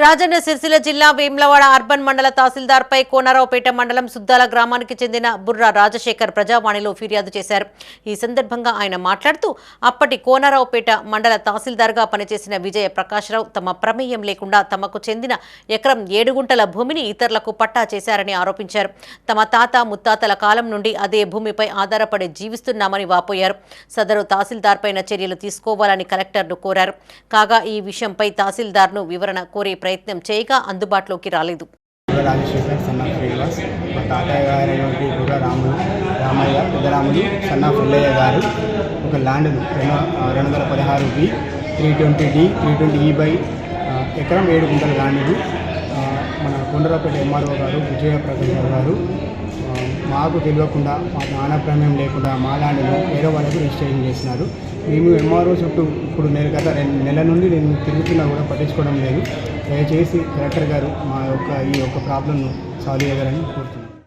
రాజన్న సిరిసిల్ల జిల్లా వేమ్లవాడ అర్బన్ మండల తహసీల్దార్పై కోనరావుపేట మండలం సుద్దాల గ్రామానికి చెందిన బుర్రా రాజశేఖర్ ప్రజావాణిలో ఫిర్యాదు చేశారు. ఈ సందర్భంగా ఆయన మాట్లాడుతూ అప్పటి కోనరావుపేట మండల తహసీల్దార్గా పనిచేసిన విజయ ప్రకాశ్రావు తమ ప్రమేయం లేకుండా తమకు చెందిన ఎకరం ఏడు గుంటల భూమిని ఇతరులకు పట్టా చేశారని ఆరోపించారు. తమ తాత ముత్తాతల కాలం నుండి అదే భూమిపై ఆధారపడి జీవిస్తున్నామని వాపోయారు. సదరు తహసీల్దార్ పైన చర్యలు తీసుకోవాలని కలెక్టర్ను కోరారు. కాగా ఈ విషయంపై తహసీల్దార్ను వివరణ కోరే ప్రయత్నం చేయగా అందుబాటులోకి రాలేదు. బుర్ర రాజశేఖర్ సన్న శ్రీనివాస్ మా తాతయ్య గారైనటువంటి బుర్ర రాములు రామయ్య పెద్దరాములు సన్న పుల్లయ్య గారు ఒక ల్యాండ్ను రెండు రెండు వందల పదహారు B three twenty D three twenty E by ఎకరం ఏడు గుంటల ల్యాండ్ను మన కొండరాపేట ఎంఆర్ఓ గారు విజయ ప్రకాష్ గారు మాకు తెలియకుండా మా నాన్న ప్రమేయం లేకుండా మా ల్యాండ్ను వేరే వాళ్ళకు రిజిస్ట్రేషన్ చేసినారు. మేము ఎంఆర్ఓ చుట్టూ ఇప్పుడు నేను గత రెండు నెల నుండి నేను తిరుగుతున్నా కూడా పట్టించుకోవడం లేదు. దయచేసి కలెక్టర్ గారు మా యొక్క ఈ యొక్క ప్రాబ్లంను సాల్వ్ చేయగలని కోరుతున్నాను.